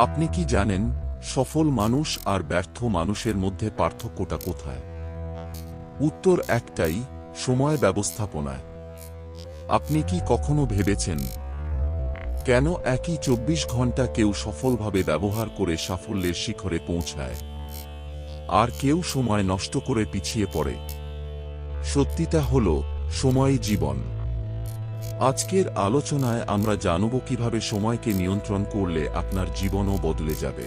আপনি কি জানেন, সফল মানুষ আর ব্যর্থ মানুষের মধ্যে পার্থক্যটা কোথায়? উত্তর একটাই, সময় ব্যবস্থাপনায়। আপনি কি কখনো ভেবেছেন, কেন একই চব্বিশ ঘণ্টা কেউ সফলভাবে ব্যবহার করে সাফল্যের শিখরে পৌঁছায়? আর কেউ সময় নষ্ট করে পিছিয়ে পড়ে? সত্যিটা হল সময়ই জীবন। আজকের আলোচনায় আমরা জানব কীভাবে সময়কে নিয়ন্ত্রণ করলে আপনার জীবনও বদলে যাবে।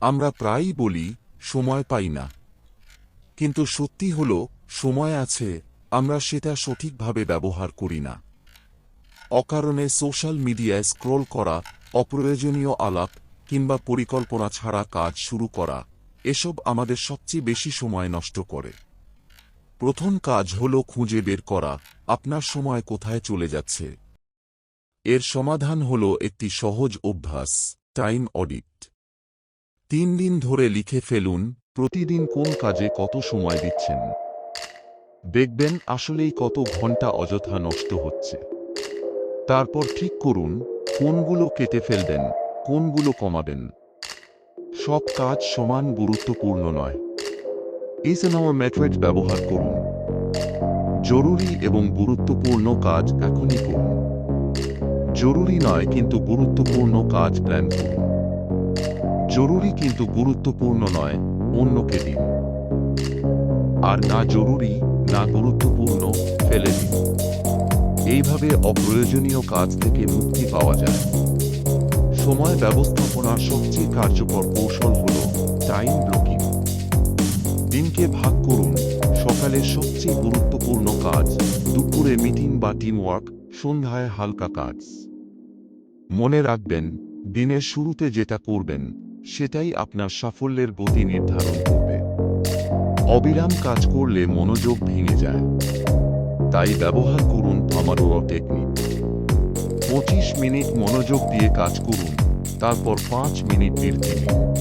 আমরা প্রায়ই বলি, সময় পাই না। কিন্তু সত্যি হল, সময় আছে, আমরা সেটা সঠিকভাবে ব্যবহার করি না। অকারণে সোশ্যাল মিডিয়ায় স্ক্রোল করা, অপ্রয়োজনীয় আলাপ কিংবা পরিকল্পনা ছাড়া কাজ শুরু করা, এসব আমাদের সবচেয়ে বেশি সময় নষ্ট করে। প্রথম কাজ হল খুঁজে বের করা, আপনার সময় কোথায় চলে যাচ্ছে। এর সমাধান হল একটি সহজ অভ্যাস, টাইম অডিট। তিন দিন ধরে লিখে ফেলুন, প্রতিদিন কোন কাজে কত সময় দিচ্ছেন। দেখবেন আসলেই কত ঘণ্টা অযথা নষ্ট হচ্ছে। তারপর ঠিক করুন, কোনগুলো কেটে ফেলবেন, কোনগুলো কমাবেন। সব কাজ সমান গুরুত্বপূর্ণ নয়। ইসেনাওয়ার মেথড ব্যবহার করুন। জরুরি এবং গুরুত্বপূর্ণ কাজ এখনই করুন। জরুরি নয় কিন্তু গুরুত্বপূর্ণ কাজ প্ল্যান করুন। জরুরি কিন্তু গুরুত্বপূর্ণ নয়, অন্যকে দিন। আর না জরুরি, না গুরুত্বপূর্ণ, ফেলে দিন। এইভাবে অপ্রয়োজনীয় কাজ থেকে মুক্তি পাওয়া যায়। সময় ব্যবস্থাপনার সবচেয়ে কার্যকর কৌশল হল টাইম ব্লকিং দিনকে ভাগ করুন। সকালে সবচেয়ে গুরুত্বপূর্ণ কাজ, দুপুরে মিটিং বা টিমওয়ার্ক সন্ধ্যায় হালকা কাজ। মনে রাখবেন, দিনের শুরুতে যেটা করবেন, সেটাই আপনার সাফল্যের গতি নির্ধারণ করবে। অবিরাম কাজ করলে মনোযোগ ভেঙে যায়। তাই ব্যবহার করুন আমারও টেকনিক পঁচিশ মিনিট মনোযোগ দিয়ে কাজ করুন, তারপর পাঁচ মিনিট বিরতি নিন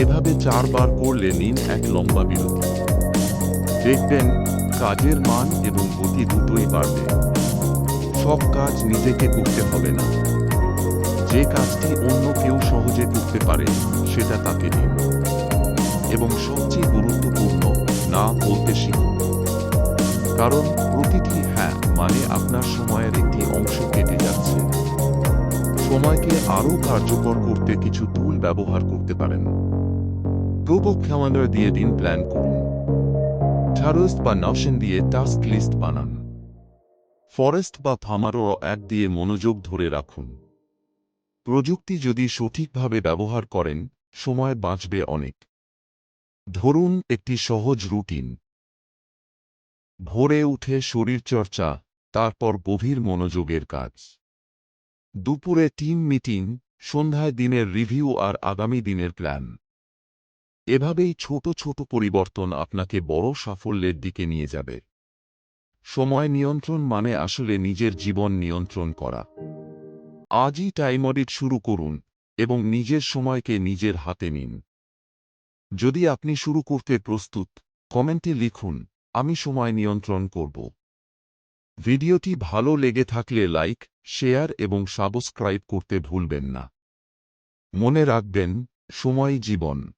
এভাবে চারবার করলে নিন এক লম্বা বিরতি। দেখবেন কাজের মান এবং গতি দুটোই বাড়বে। সব কাজ নিজেকে করতে হবে না। যে কাজটি অন্য কেউ সহজে করতে পারে, সেটা তাকে দিন। এবং সবচেয়ে গুরুত্বপূর্ণ, না বলতে শিখুন। কারণ প্রতিটি হ্যাঁ মানে আপনার সময়ের একটি অংশ কেটে যাচ্ছে। সময়কে আরও কার্যকর করতে কিছু টুল ব্যবহার করতে পারেন। গ্লোবল ক্যালেন্ডার দিয়ে দিন প্ল্যান করুন। টারোস্ট বা নশন দিয়ে টাস্ক লিস্ট বানান। ফরেস্ট বা ফামারো এক দিয়ে মনোযোগ ধরে রাখুন। প্রযুক্তি যদি সঠিকভাবে ব্যবহার করেন, সময় বাঁচবে অনেক। ধরুন, একটি সহজ রুটিন ভোরে উঠে শরীরচর্চা তারপর গভীর মনোযোগের কাজ। দুপুরে টিম মিটিং সন্ধ্যায় দিনের রিভিউ আর আগামী দিনের প্ল্যান এভাবেই ছোট ছোট পরিবর্তন আপনাকে বড় সাফল্যের দিকে নিয়ে যাবে। সময় নিয়ন্ত্রণ মানে আসলে নিজের জীবন নিয়ন্ত্রণ করা। আজই টাইম অডিট শুরু করুন এবং নিজের সময়কে নিজের হাতে নিন। যদি আপনি শুরু করতে প্রস্তুত, কমেন্টে লিখুন, আমি সময় নিয়ন্ত্রণ করব। ভিডিওটি ভালো লেগে থাকলে লাইক, শেয়ার এবং সাবস্ক্রাইব করতে ভুলবেন না। মনে রাখবেন, সময় জীবন।